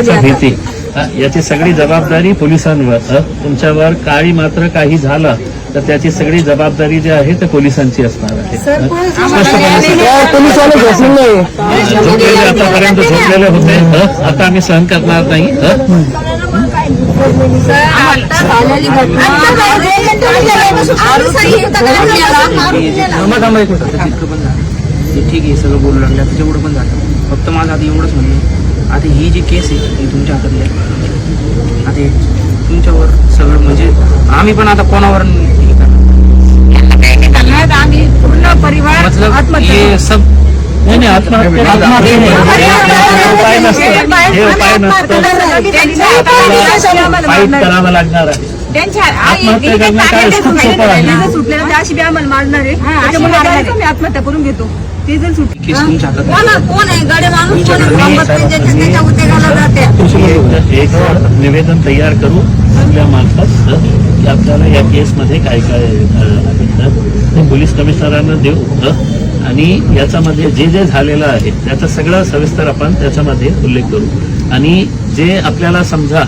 कोणाची भीती. याची सगळी जबाबदारी पोलिसांवर. तुमच्यावर काळी मात्र काही झालं तर त्याची सगळी जबाबदारी जी आहे ते पोलिसांची असणार आहे. झोपलेले आतापर्यंत झोपलेले होते. हं? आता आम्ही सहन करणार नाही. हं? ठीक आहे सगळं बोलू लागलं. जेवढं पण झालं. फक्त माझं आता एवढंच म्हणणे आता ही जी केस आहे ही तुमच्या हातातली आहे आता हे तुमच्यावर सगळं म्हणजे आम्ही पण आता कोणावर हे करणार? आम्ही पूर्ण परिवार मतलब आत्महत्या हे सब नाही नाही आत्महत्या हे हे उपाय नसतं हे उपाय नसतं फाईट करावं लागणार आहे त्यांच्या आत्महत्या करणं काय खूप सोपं आहे. सुटलेलं ते अशी आम्हाला मारणार आहे आत्महत्या करून घेतो ते जर केस कोण आहे? गडे माणूस कोण त्याच्या उद्योगाला जाते एक निवेदन तयार करू. आपल्या मार्फत की आपल्याला या केसमध्ये काय काय तर ते पोलीस कमिशनरांना देऊ आणि याच्यामध्ये जे जे झालेलं आहे त्याचं सगळं सविस्तर आपण त्याच्यामध्ये उल्लेख करू. आणि जे आपल्याला समजा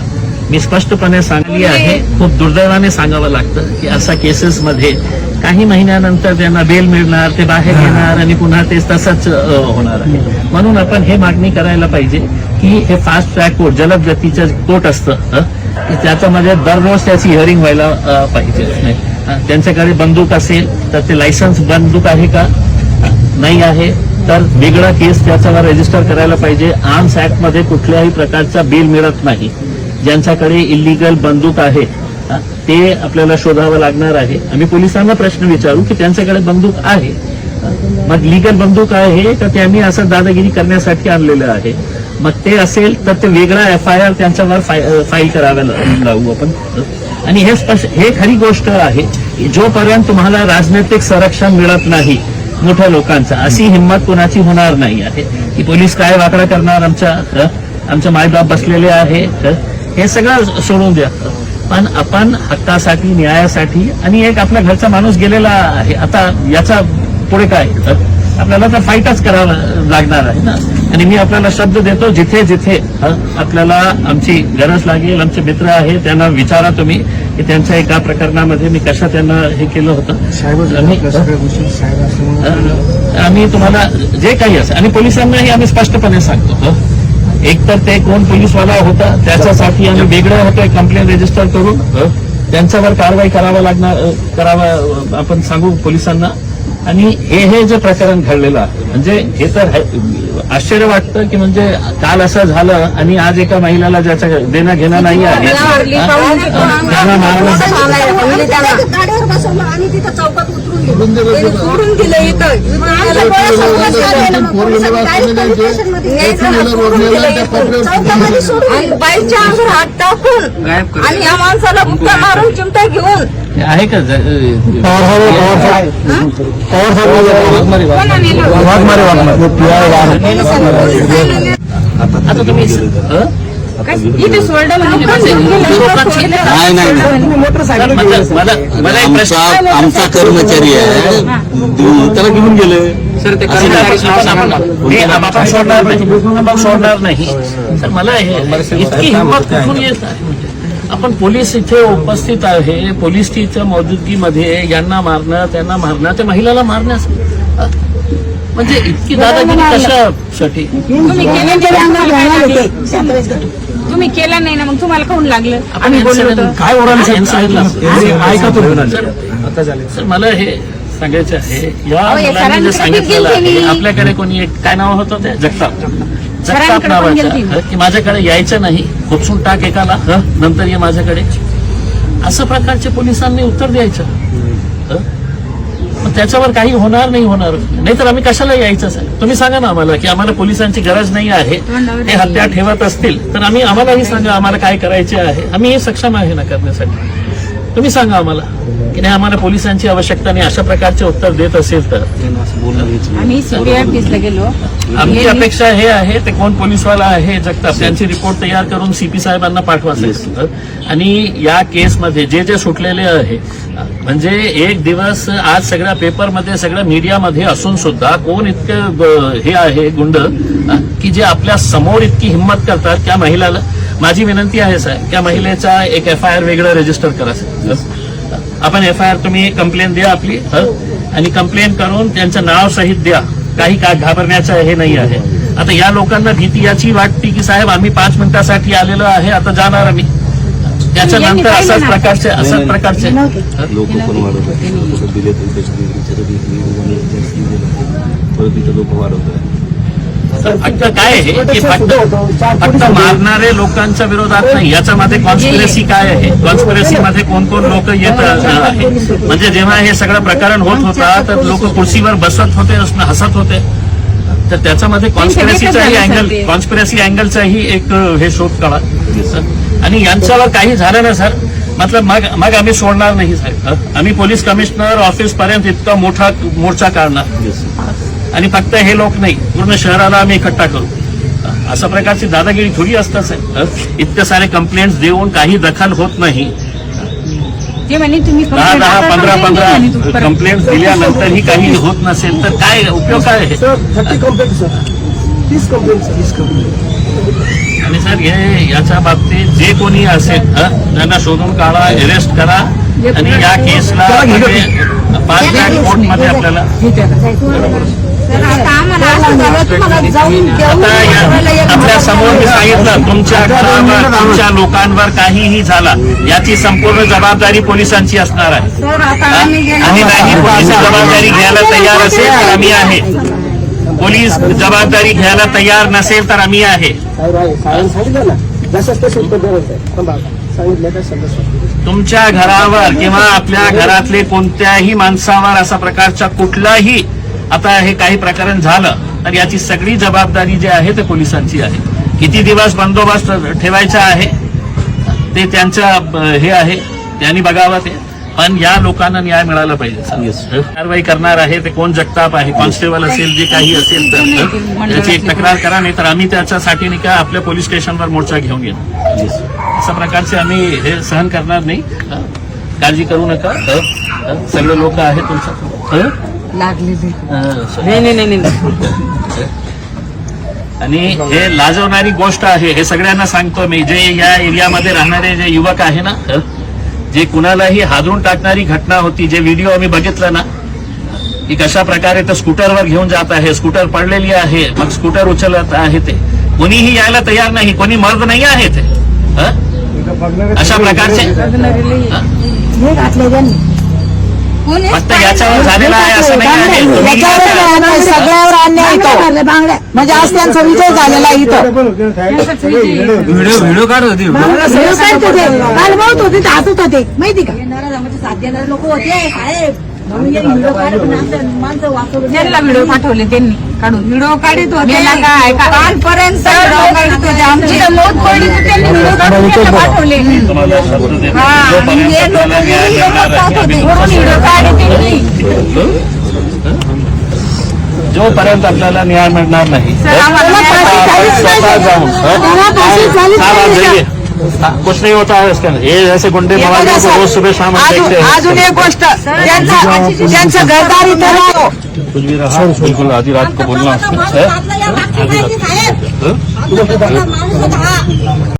मी स्पष्टपणे सांगली आहे खूप दुर्दैवाने सांगावं लागतं की अशा केसेसमध्ये काही महिन्यानंतर त्यांना बेल मिळणार ते बाहेर येणार आणि पुन्हा तेच तसंच होणार आहे. म्हणून आपण हे मागणी करायला पाहिजे की हे फास्ट ट्रॅक कोर्ट जलद गतीचं कोर्ट असतं त्याच्यामध्ये दररोज त्याची हिअरिंग व्हायला पाहिजे. त्यांच्याकडे बंदूक असेल तर ते लायसन्स बंदूक आहे का? नाही आहे तर वेगळा केस त्याच्यावर रजिस्टर करायला पाहिजे. आर्म्स ऍक्टमध्ये कुठल्याही प्रकारचा बिल मिळत नाही. ज्यांच्याकडे इलिगल बंदूक आहे ते आपल्याला शोधावं लागणार आहे. आम्ही पोलिसांना प्रश्न विचारू की त्यांच्याकडे बंदूक आहे. मग लिगल बंदूक आहे तर त्यांनी असं दादागिरी करण्यासाठी आणलेलं आहे. मग ते असेल तर ते वेगळा एफ आय आर त्यांच्यावर फाईल कराव्या लागू आपण. आणि हे स्पष्ट हे खरी गोष्ट आहे की जोपर्यंत तुम्हाला राजनैतिक संरक्षण मिळत नाही मोठ्या लोकांचा अशी हिंमत कोणाची होणार नाही आहे. की पोलीस काय वाकडा करणार आमच्या आमच्या मायबाप बसलेले आहे हे सगळं सोडून द्या. पण आपण हक्कासाठी न्यायासाठी आणि एक आपल्या घरचा माणूस गेलेला आहे आता याचा पुढे काय? आपल्याला तर फाईटच करावं लागणार आहे ना आणि मी आपल्याला शब्द देतो जिथे जिथे आपल्याला आमची गरज लागेल आमचे मित्र आहे त्यांना विचारा तुम्ही की त्यांच्या एका प्रकरणामध्ये मी कशा त्यांना हे केलं होतं आम्ही तुम्हाला जे काही असेल आणि पोलिसांनाही आम्ही स्पष्टपणे सांगतो. एक तर ते कोण पोलीसवाला होता त्याच्यासाठी आम्ही वेगळं होतोय कंप्लेंट रजिस्टर करून. त्यांच्यावर कारवाई करावं लागणार करावं आपण सांगू पोलिसांना आणि हे हे जे प्रकरण घडलेलं आहे म्हणजे हे तर है- आश्चर्य वाटतं की म्हणजे काल असं झालं आणि आज एका महिलाला ज्याचा देणं घेणं नाही आहे. आणि अंगावर हात टाकून या माणसाला बुक्का मारून चिमटा घेऊन आहे का? पवार साहेब वाघमारे वाघमारे. आता तुम्ही हं? इथे सोडलं म्हणजे नाही आमचा कर्मचारी आहे. त्याला घेऊन गेले. सर ते कर्मचारी सोडणार नाही. तर मला हे इतकी हिंमत कुठून येत आहे? आपण पोलीस इथे उपस्थित आहे. पोलीसच्या मौजूदगीमध्ये यांना मारणं त्यांना मारणं त्या महिलाला मारण्यास म्हणजे इतकी दादागिरी कशासाठी? तुम्ही तुम्ही केला नाही ना? मग तुम्हाला खाऊन लागलं? आम्ही काय ओरडलं? साहेब? सांगितलं ऐका तुम्ही. आता झाले. सर मला हे सांगायचं आहे. या मुलांनी जे सांगितलेलं आहे. आपल्याकडे कोणी एक काय नाव होतं ते? जगताप. जगताप नावाचं की माझ्याकडे यायचं नाही खोचून टाक एकाला नंतर ये माझ्याकडे. असं प्रकारचे पोलिसांनी उत्तर द्यायचं. त्याच्यावर काही होणार नाही होणार. नाहीतर आम्ही कशाला यायचं तुम्ही सांगा ना आम्हाला की आम्हाला पोलिसांची गरज नाही आहे. ते हत्या ठेवत असतील तर आम्ही आम्हालाही सांगा आम्हाला काय करायचे आहे. आम्ही हे सक्षम आहे ना करण्यासाठी. तुम्ही सांगा आम्हाला. की नाही आम्हाला पोलिसांची आवश्यकता नाही अशा प्रकारचे उत्तर देत असेल तर. आम्ही सीपीआरपीसला गेलो. आमची अपेक्षा हे आहे ते कोण पोलीसवाला आहे जगताप त्यांची रिपोर्ट तयार करून सीपी साहेबांना पाठवा. आणि या केसमध्ये जे जे सुटलेले आहे म्हणजे एक दिवस आज सगळ्या पेपरमध्ये सगळ्या मीडियामध्ये असून सुद्धा कोण इतकं हे आहे गुंड की जे आपल्यासमोर इतकी हिंमत करतात त्या महिलाला? माझी विनंती आहे साहेब त्या महिलेचा एक एफ आय आर वेगळं रजिस्टर करा साहेब. आपण एफ आय आर तुम्ही कंप्लेंट द्या आपली हं? आणि कंप्लेंट करून त्यांचं नाव सहित द्या. काही का घाबरण्याचं हे नाही आहे. आता या लोकांना भीती याची वाटते की साहेब आम्ही पाच मिनिटासाठी आलेलो आहे आता जाणार आम्ही. त्याच्यानंतर असाच प्रकारचे असाच प्रकारचे? लोक पण दिले तरी परत फक्त काय आहे की फक्त फक्त मारणारे लोकांच्या विरोधात नाही याच्यामध्ये कॉन्स्पिरसी काय आहे? कॉन्स्पिरसी मध्ये कोण कोण लोक येत आहे म्हणजे जेव्हा हे सगळं प्रकरण होत होता तर लोक कुर्सीवर बसत होते हसत होते. तर त्याच्यामध्ये कॉन्स्पिरसीचाही अँगल कॉन्स्पिरसी अँगलचाही एक हे शोध काढा. आणि यांच्यावर काही झालं ना सर मतलब मग मग आम्ही सोडणार नाही साहेब आम्ही पोलीस कमिशनर ऑफिस पर्यंत इतका मोठा मोर्चा काढणार. आणि फक्त हे लोक नाही पूर्ण शहराला आम्ही इकट्ठा करू. अशा प्रकारची दादागिरी थोडी असतात साहेब इतके सारे कंप्लेंट्स देऊन काही दखल होत नाही. दहा दहा पंधरा पंधरा. कंप्लेंट दिल्यानंतरही काही होत नसेल तर काय उपयोग काय आणि सर हे याच्या बाबतीत जे कोणी असेल त्यांना शोधून काढा अरेस्ट करा. आणि या केसला पाच लाख कोर्टमध्ये आपल्याला एक आपल्यासमोर मी सांगितलं तुमच्या घरावर तुमच्या लोकांवर काहीही झाला याची संपूर्ण जबाबदारी पोलिसांची असणार आहे. हा? आणि नाही पोलीस जबाबदारी घ्यायला तयार असेल तर आम्ही आहे. पोलीस जबाबदारी घ्यायला तयार नसेल तर आम्ही आहे. तुमच्या घरावर किंवा आपल्या घरातले कोणत्याही माणसावर असा प्रकारचा कुठलाही आता हे काही प्रकरण झालं तर याची सगळी जबाबदारी जी आहे ते पोलिसांची आहे. किती दिवस बंदोबस्त ठेवायचा आहे ते त्यांचं हे आहे त्यांनी बघावं ते. पण या लोकांना न्याय मिळाला पाहिजे कारवाई करणार आहे ते कोण जगताप आहे कॉन्स्टेबल असेल जे काही असेल तर. त्याची एक तक्रार करा नाही तर आम्ही त्याच्यासाठी नाही का आपल्या पोलीस स्टेशनवर मोर्चा घेऊन येऊ. अशा प्रकारचे आम्ही हे सहन करणार नाही? काळजी करू नका? सगळे लोक आहेत तुमच्या? लागलेली. स- नाही नाही नाही नाही. आणि हे लाजवणारी गोष्ट आहे हे सगळ्यांना सांगतो मी. जे या एरियामध्ये राहणारे जे युवक आहे ना? जे कुणालाही हादरून टाकणारी घटना होती जे व्हिडिओ आम्ही बघितला ना की कशा प्रकारे तर स्कूटरवर घेऊन जात आहे स्कूटर पडलेली आहे मग स्कूटर उचलत आहे ते. कोणीही यायला तयार नाही कोणी मर्द नाही आहे ते. हं? अशा प्रकारचे फक्त याच्यावर झालेला आहे असं नाही याच्यावर सगळ्यावर अन्याय येतो बांगड्या म्हणजे आज त्यांचा विजय झालेला आहे इथं. व्हिडिओ व्हिडिओ काढत होती. काल हसत माहिती का? देणारे लोक होते. साहेब. त्यांना व्हिडिओ पाठवले त्यांनी काढून. व्हिडिओ काढत होते. मेला काय कालपर्यंत काढत होते. आमची मौत पडली त्यांनी व्हिडिओ काढून त्यांना पाठवले. हा, हे लोकं व्हिडिओ जोपर्यंत आपल्याला न्याय मिळणार नाही. हं? हाँ। हाँ, कुछ नहीं होता है उसके अंदर ये ऐसे गुंडे हे रोज सुबह शाम अजून हैं एक गोष्ट त्यांचं त्यांचं घरदार इथं राहतो कुछ भी रहा बिल्कुल आधी रात को बोलना हा.